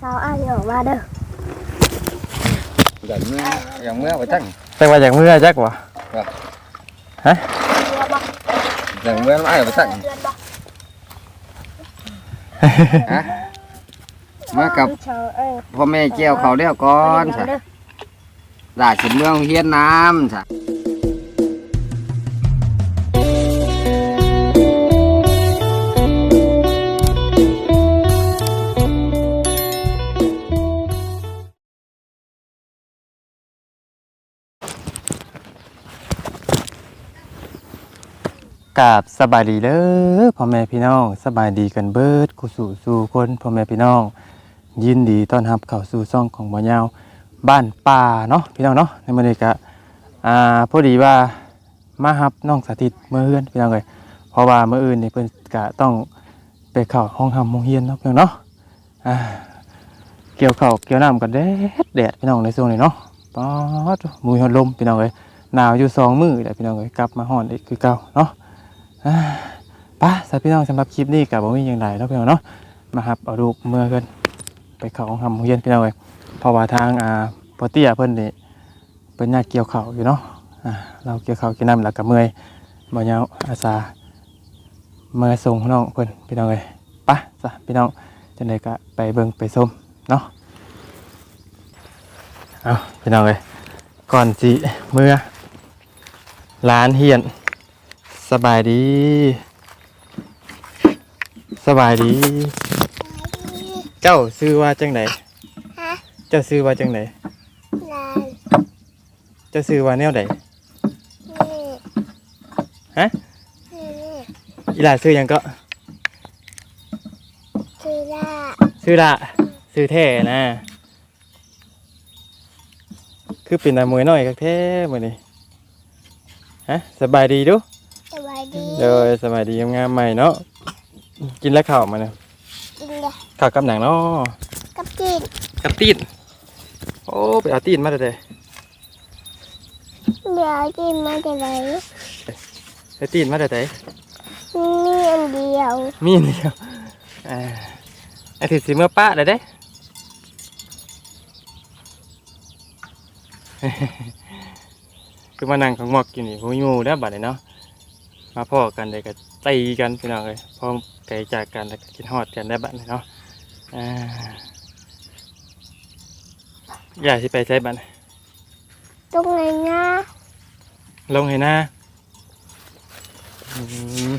เช้าอ้ายออกมาเด้ออย่างเมื่ออย่างเมื่อไปตั้งแต่ว่าอย่างเมื่อจักวะเรือบ่อย่างเมื่อไม่ไปตั้งเดือนบ่ฮะมากับเช้าเอ้ยพ่อแม่เกี่ยวเขาเลี้ยวก่อนใช่หลาขึ้นเมืองเฮียนน้ำใช่ กาบสบายดีเด้อพ่อแม่พี่น้องสบายดีกันเบิดกูสู่สู่คนพ่อแม่พี่น้อง ยินดีต้อนรับเข้าสู่ซ่องของบ่ยาวบ้านป่าเนาะพี่น้องเนาะในมื้อนี้ก็อ่าพอดีว่ามารับน้องสาธิตเมื่อเฮือนพี่น้องเอ้ยเพราะว่ามื้ออื่นนี่เพิ่นก็ต้องไปเข้าห้องทำโรงเรียนเนาะพี่น้องเนาะอ่าเกี่ยวข้าวเกี่ยวน้ำกันแดดแดดพี่น้องในช่วงนี้เนาะป๊อดมือฮอดลมพี่น้องเอ้ยหนาวอยู่สองมื้อแหละพี่น้องเอ้ยกลับมาฮ้อนอีกคือเก่าเนาะ ป้าสาวพี่น้องสำหรับคลิปนี้กับบ่มีอย่างไรแล้วพี่น้องเนาะมาครับเอาลูเมื่อกันไปเขาของทำเรียนพี่น้องเลยเพราะว่าทางอ่าปอเตี้ยเพิ่นนี่เพิ่นอยากเกี่ยวเข้าอยู่เนาะอ่าเราเกี่ยวเข้ากินน้ำแล้วก็เมื่อยบ่ยาวอาสาเมื่อส่งน้องเพิ่นพี่น้องเลยไป้าซะพี่น้องจังไดก็ไปเบิ่งไปชมเนาะเอาพี่น้องเลยก่อนสิเมื่อร้านเฮียน สบายดี สบายดี เจ้าซื้อว่าจังไหนฮะเจ้าซื้อว่าจังไหนลานเจ้าซื้อว่าแนวไหนนี่ฮะนี่อีหลาซื้อหยังก็คือล่าซื้อละซื้อแท้นะคือเป็นอามวยน้อยคักแท้มื้อนี้ฮะสบายดีเดูสบายดี เด้อสบายดีงามๆใหม่เนาะกินแล้วข้าวมาเนี่ยกินเลยข้าวกับหนังเนาะกับจีนกับตีนโอ้ไปเอาตีนมาแต่เดี๋ยวกินมาจะไหนไอ้ตีนมาแต่มีอันเดียวมีอันเดียวอ่าไอ้ที่สิเมื่อป้าเลยเด้คือมานั่งของหมอกกินนี่ผมมีหมูได้อบัดนี้เนาะ มาพ่อกันเลยก็ตีกันพี่น้องเลยพอไกลจากกันแล้วก็กินฮอดกันได้บัดนี้เนาะอ่าอย่าสิไปใช้บัดนี้ตรงไหนนะลงให้หน้าอืม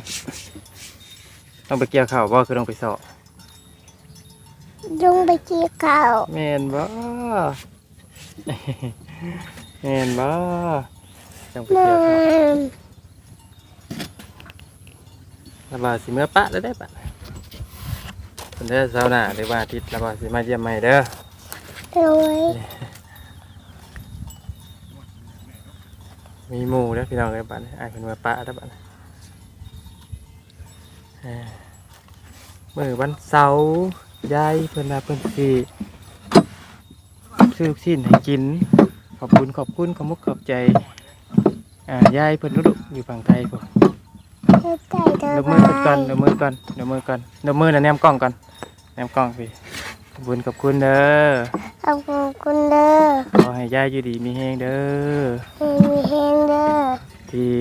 ต้องไปเกี่ยวข้าวบ่คือต้องไปสอบลงไปจีเขาแม่นบ่ แม่นบ่ต้องไปมาเกี่ยวข้าว ระบาดสิเมื่อปะได้ได้ปะเป็นเด้อเช้าหน้าหรือว่าอาทิตย์ระบาดสิมาเยี่ยมใหม่เด้อโดยมีหมู่เด้อพี่น้องเอ้ยบัดนี้อ้ายเพิ่นว่าปะเด้อบัดนี้เอ้อมื้อวันเสาร์ยายเพิ่นว่าเพิ่นสิซื้อลูกชิ้นให้กิน ขอบคุณขอบคุณขอบมุกขอบใจอ่ายายเพิ่นนุอยู่ฝั่งไทยพุ่นเฮ็ดใจ เธอเดี๋ยวไปมือก่อนเดี๋ยวมือก่อนเดี๋ยวมือก่อนเดี๋ยวมือน่ะแนมกล้องก่อนแนมกล้องพี่ขอบคุณขอบคุณเด้อขอบคุณเด้อขอให้ยายอยู่ดีมีแฮงเด้อให้มีเฮงเด้อที่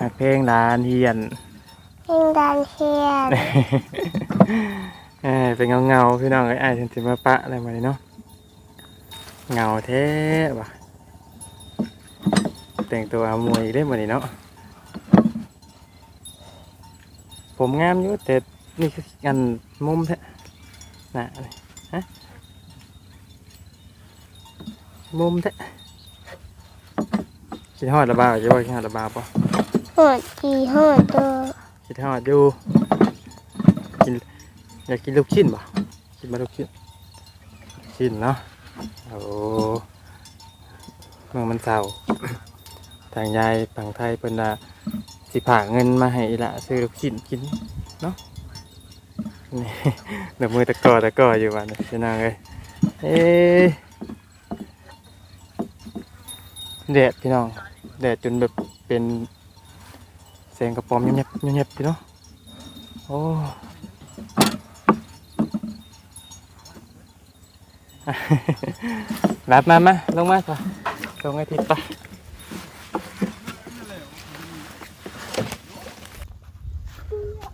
หักเพลงหลานเฮียนเฮงดันเฮียนเอ้ยเป็นเงาเงาๆพี่น้องไอ้ไอ้ายถึงจะมาปะอะไรมาเลยเนาะเงาแท้ว่ะแต่งตัวเอามวยอีกได้หมดเลยเนาะ ผมงามอยู่แต่นี่คืออันมุมแท้น่ะนี่ฮะมุมแท้คิดฮอดระบาดจะว่าคิดฮอดระบาดปะหอดจีหอดตัวคิดฮอดอยู่กินอยากกินลูกชิ้นปะกินมาลูกชิ้นชิ้นเนาะโอ้เมื่อมันเศร้าทางยายฝั่งไทยเพิ่นน่ะ สิผ่าเงินมาให้อีละซื้อลูกชิ้นกินเนาะนี่เดี๋ยวมือตะกอตะกออยู่วันพี่นางเลยเอ้ยแดดพี่น้องแดดจนแบบเป็นแสงกระป๋อมเงียบๆเงียบๆพี่เนาะโอ้รับมามาลงมาก่อนลงไอ้ทิศไป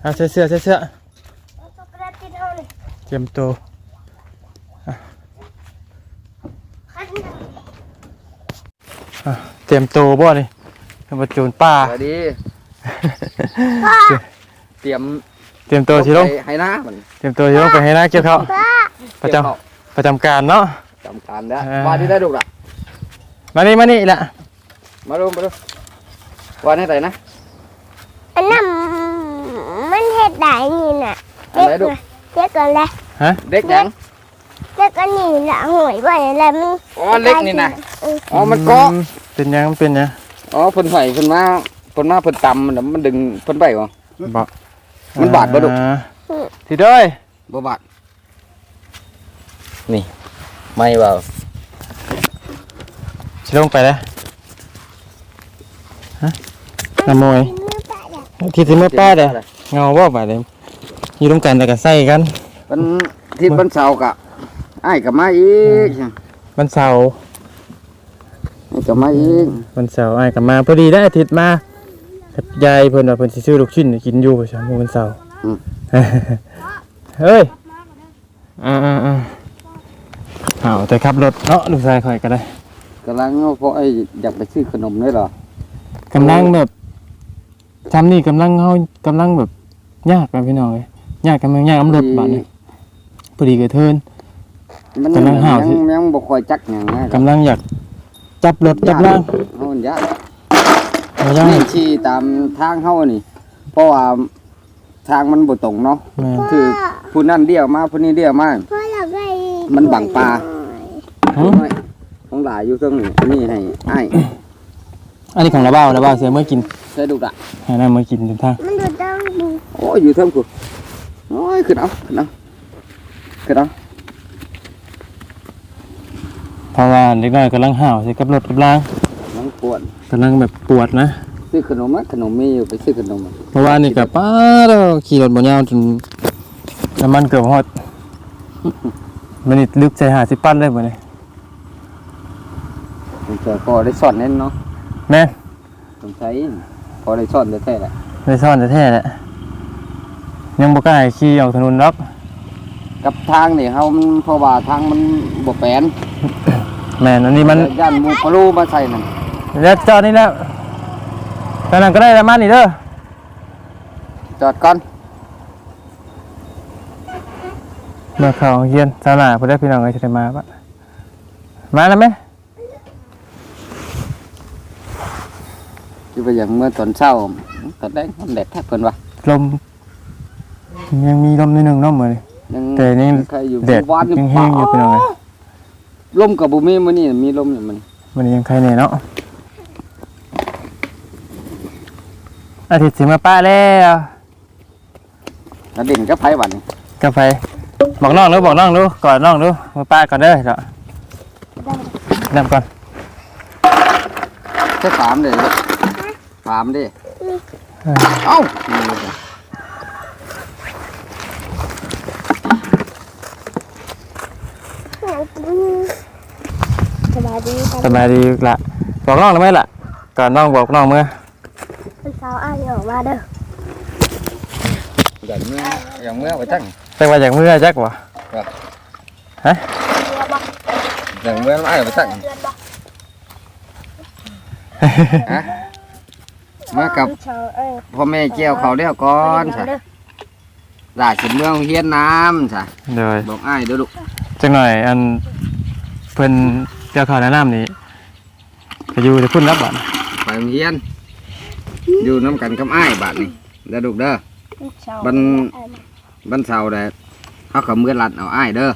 เอาเสื้อเสื้อเสื้อเสื้อเตรียมตัวอะเตรียมตัวบ่นี่เป็นประจูนป่าสวัสดีเตรียมเตรียมตัวสิลงไปให้หน้ามันเตรียมตัวสิลงไปให้หน้าเกี่ยวเขาวประจเกี่ยวเข้าำประจำการเนาะจำการแล้วเออว่าที่ได้ดูกละมานี่มานี่ละมาดูมาดูว่าให้ไหนนะอันนั้นมันเฮ็ดได้นี่น่ะ อันไหนดูกเฮ็ดก่อนเลยเด็กยังเฮ็ดก่อนนี่ละหวยบ่อะไรมันอ๋อเล็กนี่นะเอออ๋อมันเกาะอืเป็นหยังมันเป็นหยังอ๋อเพิ่นไผ่เพิ่นมาเพิ่นมาเพิ่นตำมันน่ะมันดึงเพิ่นไปบ่บ่มันบาดบ่ดุอ่าสิเด้ยบ่บาดนี่ไม่เบาสิลงไปเลยฮะน้ำมวยมือปะอยากที่ที่เมื่อป้าเด้อเงาบ่บาดเด้ อยู่ร่วมกันแต่ก็ใส่กันเพิ่นที่เพิ่นเสาร์กะอ้ายก็มาอีกวันเสาร์อ้ายก็มาอีกวันเสาร์อ้ายก็มาพอดีได้อาทิตย์มากับยายเพิ่นว่าเพิ่นสิซื้อลูกชิ้นให้กินอยู่ประจำวันเสาร์เฮ้ยอ่าๆๆเอาแต่ขับรถเนาะลูกชายข่อยก็ได้กำลังเอาเพราะไอ้อยากไปซื้อขนมด้วยเหรอกำลังแบบทำนี่กำลังเฮากำลังแบบยากกันพี่น้องเอ้ย ยากกำลังยากกำรถบาดนี่พอดีกระเทิน มันกำลังหาวสิ ยังยังบ่ค่อยจักหยังนะกำลังอยากจับรถจับล่างเฮามันยากเอาย่างนี่ชี้ตามทางเฮานี่ เพราะว่าทางมันบ่ตรงเนาะ แม่นคือผู้นั่นเดียวมาผู้นี้เดียวมา พ่ออยากได้มันบังปลา หึของหลายอยู่เทิงนี่อันนี้ให้อ้ายอันนี้ของระเบ้าระเบ้าเสือเมื่อกินใส่ดูกะให้น้าเมื่อกินจนทางมันดูต้องดูโอ้ยอยู่เทิงกู โอ้ยขึ้นเอาขึ้นเอาขึ้นเอาเพราะว่าเด็กน้อยกำลังห่าวใส่กับรถกับล่างน้องปวดกำลังแบบปวดนะ ซื้อขนมมั้ยขนมมีอยู่ไปซื้อขนมอะเพราะว่านี่กับป้าเราขี่รถบนยาวจนน้ำมันเกือบหมดมันนี่ลึกใจหาสิปั้นเลยบ่เนี่ยสงสัยพอได้สอนแน่นเนาะแม่นสงสัยพอได้สอนแท้ๆแหละไม่ซ่อนแท้ๆแหละ ยังบ่กล้าให้ขี่ออกถนนหรอกกับทางนี่เฮามันเพราะว่าทางมันบ่แปลนแม่นอันนี้มันย่านหมูปลาลูมาใส่นั่นแล้วจอดนี่แล้วตอนนั้นก็ได้แล้วมานี่เด้อจอดก่อนเมื่อเขาเฮียนสาวหน้าเพิ่นได้พี่น้องเอ้ยสิได้มาปะมาแล้วไหมคือว่าอย่างเมื่อตอนเช้าตอนแรกมันแดดแทบเพิ่นว่าลม ยังมีลมนิดนึงเนาะมื้อนี้ ยังแต่นี่ใครอยู่แดดวานยังแห้งอยู่พี่น้องเอ้ย ลมกับบ่มีมื้อนี้มีลมอยู่มื้อนี้มันยังใครเนี่ยเนาะอาทิตย์สิมาป้าแล้วแล้วเด่นกับไผบัดนี่กาแฟบอกน้องดูบอกน้องดูก่อนน้องดูมาป้าก่อนเด้อเดี๋ยวนำก่อนแค่สามเด้ลูกสามเด้เออเอ้านี่เลยจ้ะ อยากกิน สบายดีสบายดีละบอกน้องได้ไหมล่ะก่อนน้องบอกน้องเมื่อมันเช้าอ้ายออกมาเด้ออย่างเมื่ออย่างเมื่อว่าจังแต่ว่าอย่างเมื่อจักวะอย่างเมื่อมันอ้ายว่าจังฮะมากับเช้าเอ้ยพ่อแม่เกี่ยวเขาวแล้วก่อนซะลาสิเมืองเฮียนน้ำซะเดี๋ยวบอกอ้ายเด้อลูก จังหน่อยอันเพิ่นเจ้าข่าวแนะนำนี่ก็อยู่ที่พุ่นรับบัตรไปโรงเรียน อยู่น้ำกันกับอ้ายบาดนี่เด้อลูกเด้อเช้าบัน บันเสาร์ได้เฮาก็มือลัดเอาอ้ายเด้อ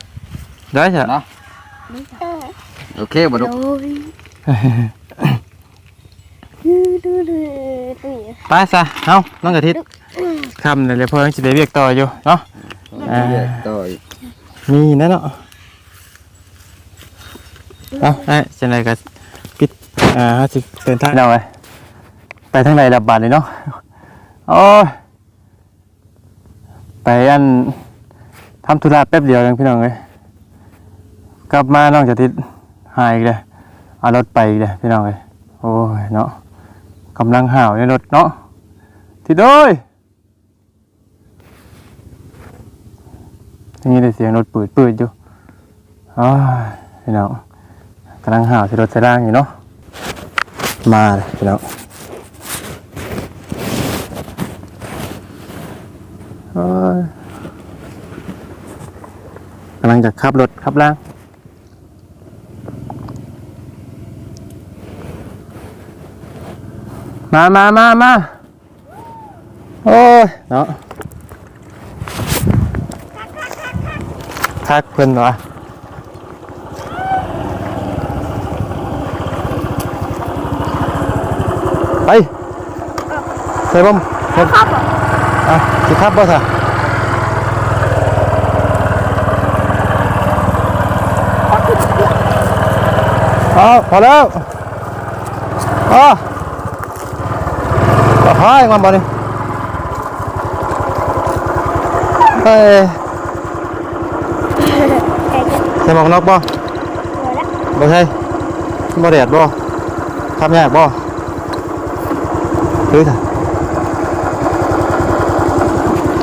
ได้ใช่เนาะเออโอเคบ่ลูกโอ้ยดูดูดูดูไปซะเอ้าน้องกะทิตคำเนี่ยเดี๋ยวเพิ่นสิได้เรียกต่ออยู่เนาะ อ่า ต่ออีกมีนั่นเนาะ เอาไอ้เช่นไรกันปิดอ่าห้าสิบเดินทางเราไปไปทางไหนดับบาดเลยเนาะโอ้ยไปอันทำธุระแป๊บเดียวเองพี่น้องเลยกลับมาน้องจะติดหายอีกเลยเอารถไปอีกเลยพี่น้องเลยโอ้ยเนาะกำลังห่าวในรถเนาะทิดโอ้ยนี่ได้เสียงรถปืดปืดอยู่อ้ายพี่น้อง กำลังห่าวที่รถใส่ล่างอยู่เนาะมาเลยพี่น้องกำลังจะขับรถขับล่างมามามามาโอ้ยเนาะคักเพิ่นวะ ใส่บ่มใส่ครับผมอะสิครับบ่ซะเอาพอแล้วอ๋อก็หายมาบ่นี่เฮ้ยใส่หมวกกนน็อกบ่บ่ใช่บ่แดดบ่ทำยากบ่ซื้อเถอะใส่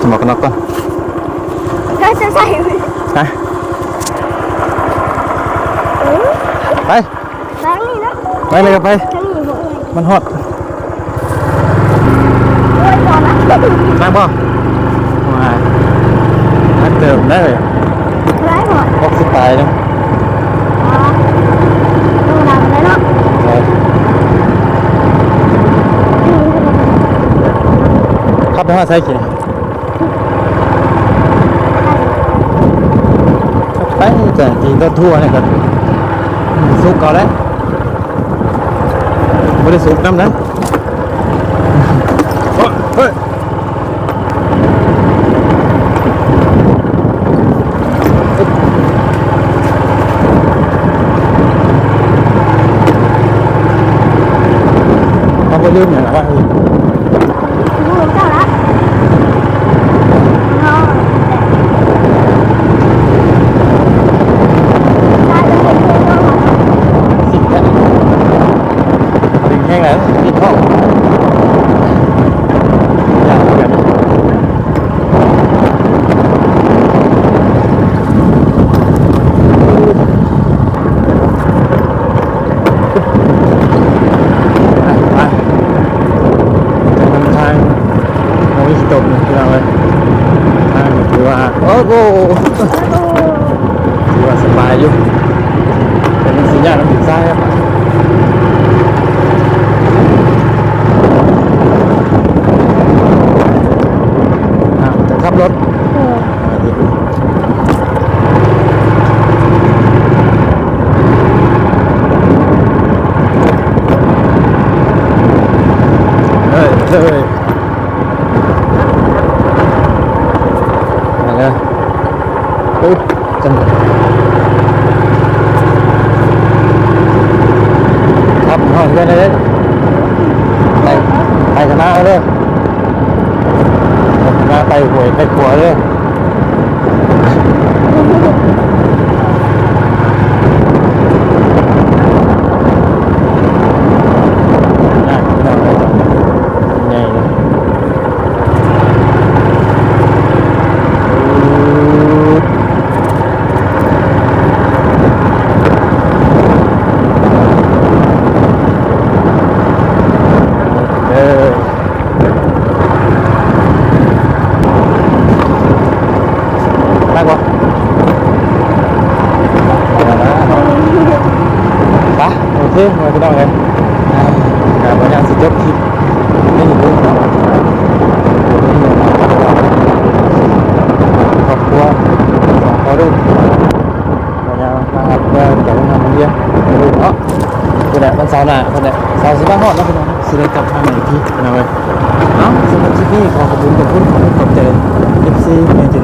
หมวกกนน็อกก่อนก็จะใส่ไปไปทั้งนี้นะไปเลยครับไปทั้งนี้หมดเลยมันฮอดโอ้ยพอละนั่งบ่มานักเติมได้เลยร้ายหมดพกสิตายจังอ๋อต้องดังเลยเนาะขับไปหาใส่กี่ไป แต่จริงต้นทั่วเนี่ยครับสุกก่อนแล้วไม่ได้สุกน้ำนะโอ้ยเฮ้ยเขาไปลืมอย่างไรวะ น้องเลยอ่าการบริหารสุดยอดคลิปนี่อยู่ด้วยเนาะครอบครัวสองคนด้วยบริหารมาหัดเดินจากโรงงานมาเรียนมาดูเนาะคนแหละมันเสาร์หน้าคนแหละเสาร์สิบห้าหอดแล้วพี่น้องสิได้กลับมาใหม่ทีพี่น้องเลยเนาะสำหรับคลิปนี้ขอขอบคุณขอบคุณขอบคุณขอบใจ FC เมนจ